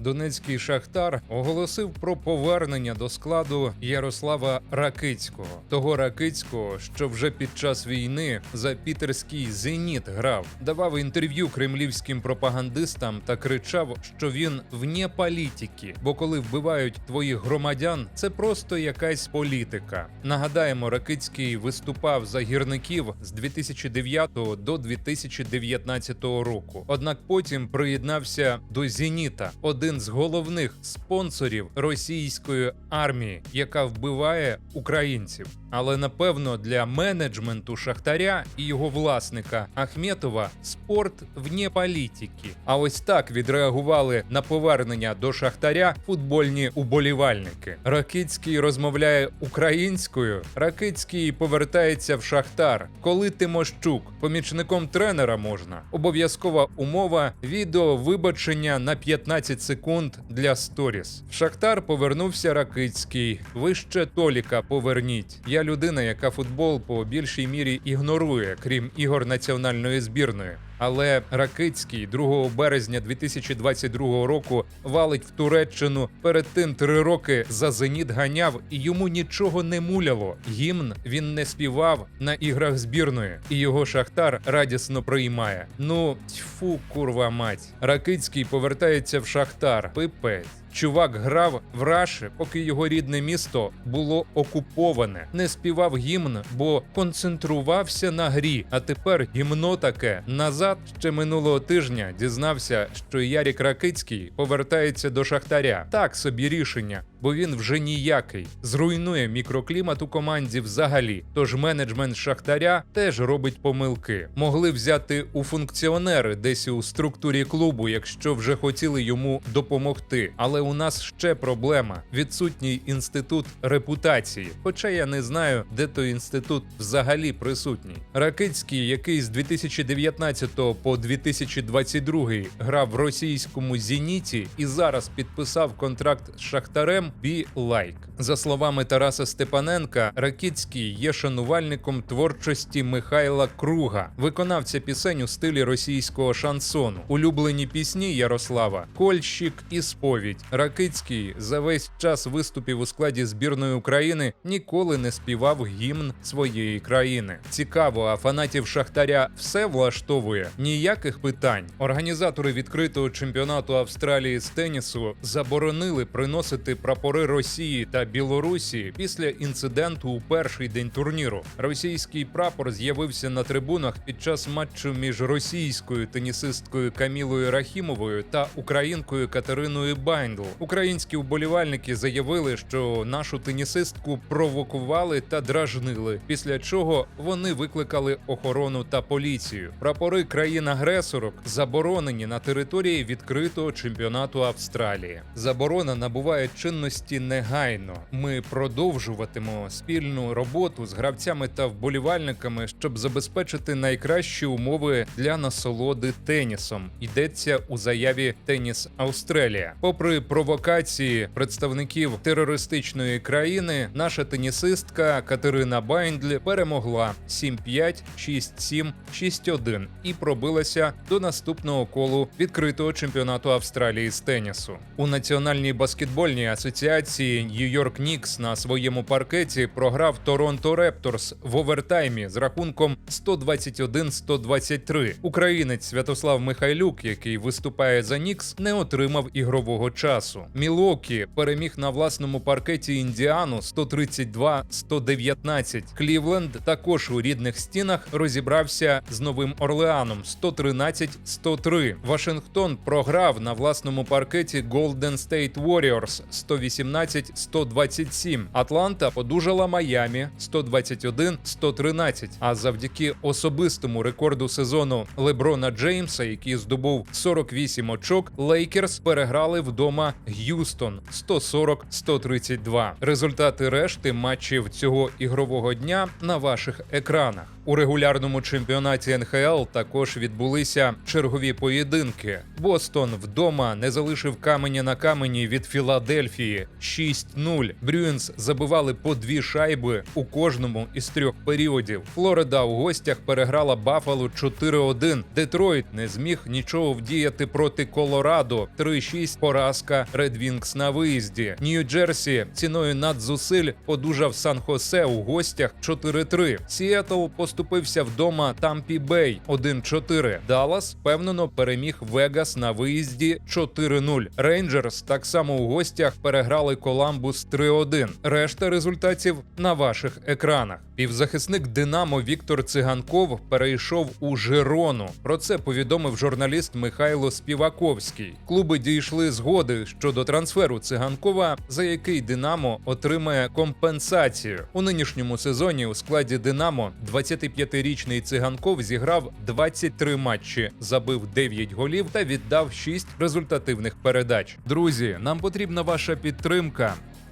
Донецький шахтар оголосив про повернення до складу Ярослава Ракицького, того Ракицького, що вже під час війни за пітерський зеніт грав, давав інтерв'ю кремлівським пропагандистам та кричав, що він вне політики, бо коли вбивають твоїх громадян, це просто якась політика. Нагадаємо, Ракицький виступав за гірників з 2009 до 2019 року. Однак потім приєднався до Зеніта, один з головних спонсорів російської армії, яка вбиває українців. Але напевно для менеджменту Шахтаря і його власника Ахметова спорт вне політики. А ось так відреагували на повернення до Шахтаря футбольні уболівальники. Ракицький розмовляє українською. Ракицький повертається в Шахтар. Коли Тимощук, помічником тренера можна. Обов'язкова умова відео вибачення на 15 секунд для сторіс. В Шахтар повернувся Ракицький. Ви ще Толіка поверніть. Я людина, яка футбол по більшій мірі ігнорує, крім ігор національної збірної. Але Ракицький 2 березня 2022 року валить в Туреччину. Перед тим три роки за зеніт ганяв, і йому нічого не муляло. Гімн він не співав на іграх збірної, і його шахтар радісно приймає. Ну тьфу, курва мать. Ракицький повертається в шахтар. Пипець. Чувак грав в Раші, поки його рідне місто було окуповане, не співав гімн, бо концентрувався на грі. А тепер гімно таке назад ще минулого тижня дізнався, що Ярік Ракицький повертається до Шахтаря. Так собі рішення, бо він вже ніякий зруйнує мікроклімат у команді взагалі. Тож менеджмент Шахтаря теж робить помилки. Могли взяти у функціонери десь у структурі клубу, якщо вже хотіли йому допомогти. Але у нас ще проблема: відсутній інститут репутації. Хоча я не знаю, де той інститут взагалі присутній. Ракицький, який з 2019 по 2022 грав в російському зеніті і зараз підписав контракт з Шахтарем. Be like. За словами Тараса Степаненка, Ракицький є шанувальником творчості Михайла Круга, виконавця пісень у стилі російського шансону. Улюблені пісні Ярослава Кольщик і Сповідь. Ракицький за весь час виступів у складі збірної України ніколи не співав гімн своєї країни. Цікаво, а фанатів Шахтаря все влаштовує ніяких питань. Організатори відкритого чемпіонату Австралії з тенісу заборонили приносити прапори Росії та Білорусі після інциденту у перший день турніру. Російський прапор з'явився на трибунах під час матчу між російською тенісисткою Камілою Рахімовою та українкою Катериною Байндл. Українські вболівальники заявили, що нашу тенісистку провокували та дражнили. Після чого вони викликали охорону та поліцію. Прапори країн-агресорок заборонені на території відкритого чемпіонату Австралії. Заборона набуває чинності негайно. Ми продовжуватимемо спільну роботу з гравцями та вболівальниками, щоб забезпечити найкращі умови для насолоди тенісом. Йдеться у заяві Теніс Австралія. Попри провокації представників терористичної країни, наша тенісистка Катерина Байндлі перемогла 7-5, 6-7, 6-1 і пробилася до наступного колу відкритого чемпіонату Австралії з тенісу. У національній баскетбольній асоціації Нью-Йорк Нікс на своєму паркеті програв Торонто Репторс в овертаймі з рахунком 121-123. Українець Святослав Михайлюк, який виступає за Нікс, не отримав ігрового часу. Мілокі переміг на власному паркеті Індіану 132-119. Клівленд також у рідних стінах розібрався з Новим Орлеаном 113-103. Вашингтон програв на власному паркеті Golden State Warriors 118-127. Атланта подужала Майамі 121-113. А завдяки особистому рекорду сезону Леброна Джеймса, який здобув 48 очок, Лейкерс переграли вдома Г'юстон 140-132. Результати решти матчів цього ігрового дня на ваших екранах. У регулярному чемпіонаті НХЛ також відбулися чергові поєдинки. Бостон вдома не залишив каменя на камені від Філадельфії Англії 6-0. Брюінс забивали по дві шайби у кожному із трьох періодів. Флорида у гостях переграла Баффало 4-1. Детройт не зміг нічого вдіяти проти Колорадо. 3-6 поразка Wings на виїзді. Нью-Джерсі ціною надзусиль подужав Сан-Хосе у гостях 4-3. Сіетл поступився вдома Тампі Бей 1-4. Даллас впевнено переміг Вегас на виїзді 4-0. Рейнджерс так само у гостях переграли Коламбус 3-1. Решта результатів на ваших екранах. Півзахисник Динамо Віктор Циганков перейшов у Жирону. Про це повідомив журналіст Михайло Співаковський. Клуби дійшли згоди щодо трансферу циганкова, за який Динамо отримає компенсацію у нинішньому сезоні. У складі Динамо 25-річний циганков зіграв 23 матчі, забив 9 голів та віддав 6 результативних передач. Друзі, нам потрібна ваша підтримка.